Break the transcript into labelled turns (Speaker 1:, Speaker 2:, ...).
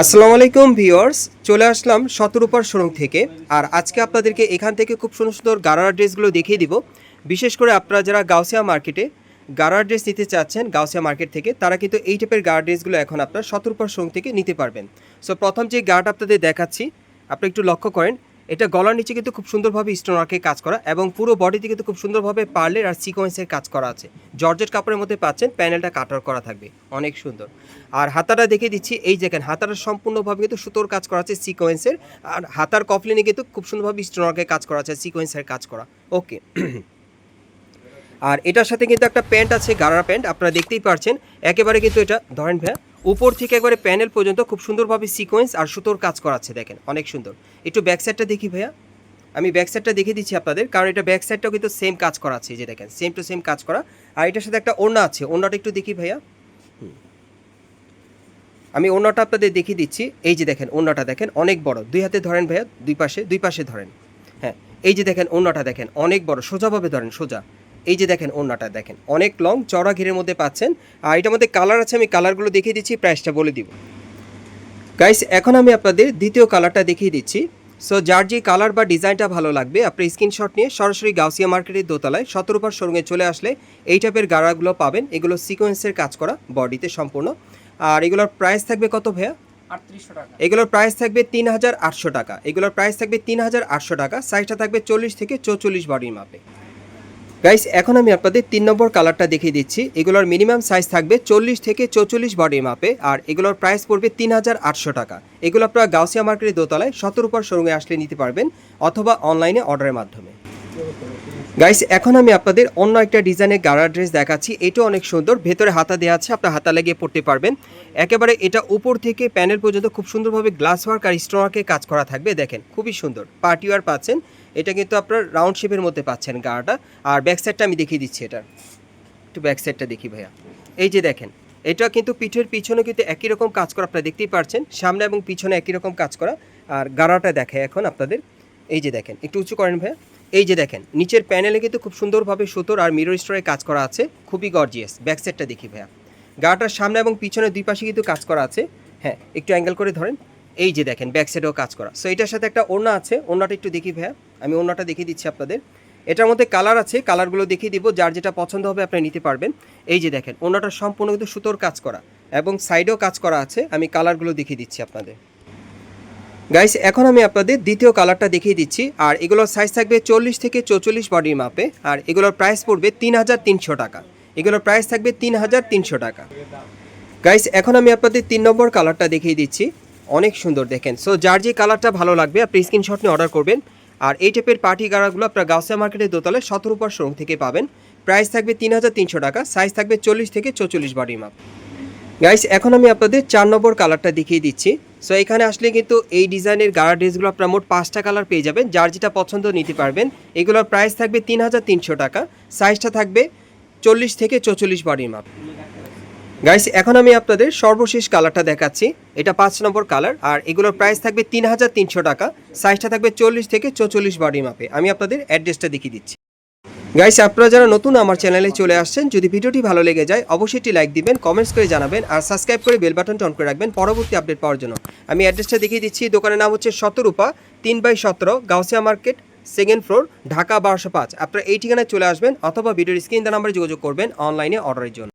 Speaker 1: আসসালামু আলাইকুম ভিওর্স চলে আসলাম শতরূপার শোরুম থেকে। আর আজকে আপনাদেরকে এখান থেকে খুব সুন্দর সুন্দর গারার ড্রেসগুলো দেখিয়ে দিব। বিশেষ করে আপনারা যারা গাউসিয়া মার্কেটে গারার ড্রেস নিতে চাচ্ছেন, গাউসিয়া মার্কেট থেকে, তারা কিন্তু এই টাইপের গার ড্রেসগুলো এখন আপনার শতরূপার শোরুম থেকে নিতে পারবেন। সো প্রথম যে গার্ড আপনাদের দেখাচ্ছি, আপনি একটু লক্ষ্য করেন এটা গলার নিচে কিন্তু খুব সুন্দরভাবে স্টোন ওয়ার্কে কাজ করা এবং পুরো বডিতে কিন্তু খুব সুন্দরভাবে পার্লের আর সিকোয়েন্সের কাজ করা আছে। জর্জেট কাপড়ের মধ্যে পাচ্ছেন প্যানেলটা কাটার করা থাকবে। অনেক সুন্দর। আর হাতাটা দেখে দিচ্ছি, এই দেখেন, হাতাটা সম্পূর্ণভাবে কিন্তু সুতোর কাজ করা আছে সিকোয়েন্সের আর হাতার কফলিনে কিন্তু খুব সুন্দরভাবে স্টোন ওয়ার্কের কাজ করা আছে সিকোয়েন্সের কাজ করা। ওকে আর এটার সাথে কিন্তু একটা প্যান্ট আছে, গারারা প্যান্ট আপনারা দেখতেই পারছেন। একেবারে কিন্তু এটা, ধরেন ভাইয়া উপর থেকে একবারে প্যানেল পর্যন্ত খুব সুন্দরভাবে সিকোয়েন্স আর সুতোর কাজ করা আছে দেখেন, অনেক সুন্দর। একটু ব্যাক সাইডটা দেখি ভাইয়া। আমি ব্যাক সাইডটা দেখিয়ে দিচ্ছি আপনাদের, কারণ এটা ব্যাক সাইডটাও কিন্তু সেম কাজ করা আছে যে দেখেন সেম টু সেম কাজ করা। আর এটার সাথে একটা ওড়না আছে, ওড়নাটা একটু দেখি ভাইয়া। আমি ওড়নাটা আপনাদের দেখিয়ে দিচ্ছি, এই যে দেখেন, ওড়নাটা দেখেন, অনেক বড়। দুই হাতে ধরেন ভাইয়া, দুই পাশে দুই পাশে ধরেন। হ্যাঁ এই যে দেখেন, ওড়নাটা দেখেন, অনেক বড়, সোজাভাবে ধরেন, সোজা। এই যে দেখেন ওড়নাটা দেখেন। অনেক লং চড়া ঘিরের মধ্যে পাচ্ছেন। আর এটার মধ্যে কালার আছে আমি কালারগুলো দেখিয়ে দিচ্ছি প্রাইসটা বলে দিব। গাইস এখন আমি আপনাদের দ্বিতীয় কালারটা দেখিয়ে দিচ্ছি। সো যার যে কালার বা ডিজাইনটা ভালো লাগবে আপনি স্ক্রিনশট নিয়ে সরাসরি গাউসিয়া মার্কেটের দোতলায় সতেরোপার শোরুমে চলে আসলে এই টাইপের গাড়াগুলো পাবেন। এগুলো সিকোয়েন্সের কাজ করা বডিতে সম্পূর্ণ। আর এগুলোর প্রাইস থাকবে কত ভাইয়া?
Speaker 2: আটত্রিশশো টাকা।
Speaker 1: এগুলোর প্রাইস থাকবে তিন হাজার আটশো টাকা। এগুলোর প্রাইস থাকবে তিন হাজার আটশো টাকা। সাইজটা থাকবে চল্লিশ থেকে চৌচল্লিশ বডির মাপে। গাইস এখন আমি আপনাদের তিন নম্বর কালারটা দেখিয়ে দিচ্ছি। এগুলোর মিনিমাম সাইজ থাকবে চল্লিশ থেকে চৌচল্লিশ বডির মাপে, আর এগুলোর প্রাইস পড়বে তিন হাজার আটশো টাকা। এগুলো আপনারা গাউসিয়া মার্কেটের দোতলায় সতেরো উপর শোরুমে আসলে নিতে পারবেন, অথবা অনলাইনে অর্ডারের মাধ্যমে। গাইস এখন আমি আপনাদের অন্য একটা ডিজাইনের গাড়া ড্রেস দেখাচ্ছি। এটাও অনেক সুন্দর, ভেতরে হাতা দেওয়া আছে, আপনার হাতা লাগিয়ে পড়তে পারবেন। একেবারে এটা উপর থেকে প্যানেল পর্যন্ত খুব সুন্দরভাবে গ্লাস ওয়ার্ক আর স্টোন কাজ করা থাকবে, দেখেন, খুবই সুন্দর। পার্টি ওয়ার পাচ্ছেন। এটা কিন্তু আপনার রাউন্ড শেপের মধ্যে পাচ্ছেন গাড়াটা আর ব্যাক সাইডটা আমি দেখিয়ে দিচ্ছি এটা। একটু ব্যাক সাইডটা দেখি ভাইয়া। এই যে দেখেন, এটা কিন্তু পিঠের পিছনে কিন্তু একই রকম কাজ করা আপনারা দেখতেই পারছেন। সামনে এবং পিছনে একই রকম কাজ করা। আর গাড়াটা দেখে এখন আপনাদের। এই যে দেখেন, একটু উঁচু করেন ভাইয়া। এই যে দেখেন, নিচের প্যানেলে কিন্তু খুব সুন্দরভাবে সুতোর আর মিরর স্টোরে কাজ করা আছে। খুবই গর্জিয়াস ব্যাক সাইডটা দেখি ভাইয়া। গাটার সামনে এবং পিছনে দুই পাশে কিন্তু কাজ করা আছে। হ্যাঁ একটু অ্যাঙ্গেল করে ধরেন। এই যে দেখেন ব্যাক সাইডেও কাজ করা। সো এটার সাথে একটা ওড়না আছে। ওড়নাটা একটু দেখি ভাইয়া। আমি ওড়নাটা দেখিয়ে দিচ্ছি আপনাদের। এটার মধ্যে কালার আছে। কালারগুলো দেখিয়ে দিব। যার যেটা পছন্দ হবে আপনি নিতে পারবেন। এই যে দেখেন, ওড়নাটা সম্পূর্ণ কিন্তু সুতোর কাজ করা এবং সাইডেও কাজ করা আছে। আমি কালারগুলো দেখিয়ে দিচ্ছি আপনাদের। গাইস এখন আমি আপনাদের দ্বিতীয় কালারটা দেখিয়ে দিচ্ছি। আর এগুলোর সাইজ থাকবে চল্লিশ থেকে চৌচল্লিশ বডির মাপে। আর এগুলোর প্রাইস পড়বে তিন হাজার তিনশো টাকা। এগুলোর প্রাইস থাকবে তিন হাজার তিনশো টাকা। গাইস এখন আমি আপনাদের তিন নম্বর কালারটা দেখিয়ে দিচ্ছি। অনেক সুন্দর দেখেন। সো যার যে কালারটা ভালো লাগবে, আপনি স্ক্রিনশট নিয়ে অর্ডার করবেন। আর এই টাইপের পার্টি গাড়াগুলো আপনার গাউসিয়া মার্কেটের দোতলায় সতেরো পর শোরুম থেকে পাবেন। প্রাইস থাকবে তিন হাজার তিনশো টাকা সাইজ থাকবে চল্লিশ থেকে চৌচল্লিশ বডির মাপ গাইস এখন আমি আপনাদের চার নম্বর কালারটা দেখিয়ে দিচ্ছি। সো এখানে আসলে কিন্তু এই ডিজাইনের গাড়া ড্রেসগুলো আপনার মোট পাঁচটা কালার পেয়ে যাবেন। যার যেটা পছন্দ নিতে পারবেন, এগুলোর প্রাইস থাকবে তিন হাজার তিনশো টাকা সাইজটা থাকবে চল্লিশ থেকে চৌচল্লিশ বডির মাপ গাইস এখন আমি আপনাদের সর্বশেষ কালারটা দেখাচ্ছি। এটা পাঁচ নম্বর কালার আর এগুলোর প্রাইস থাকবে তিন হাজার তিনশো টাকা। সাইজটা থাকবে চল্লিশ থেকে চৌচল্লিশ বডি মাপে আমি আপনাদের অ্যাড্রেসটা দেখিয়ে দিচ্ছি। গাইস আপনারা যারা নতুন আমার চ্যানেলে চলে আসছেন, যদি ভিডিওটি ভালো লেগে যায়, অবশ্যই একটি লাইক দিবেন কমেন্টস করে জানাবেন, আর সাবস্ক্রাইব করে বেল বাটনটা অন করে রাখবেন পরবর্তী আপডেট পাওয়ার জন্য। আমি অ্যাড্রেসটা দেখিয়ে দিচ্ছি, দোকানের নাম হচ্ছে শতরূপা, তিন বাই সতেরো, Gausia market second floor Dhaka বারোশো পাঁচ। আপনারা এই ঠিকানায় চলে আসবেন, অথবা ভিডিওর স্ক্রিন নাম্বারে যোগাযোগ করবেন অনলাইনে অর্ডারের জন্য।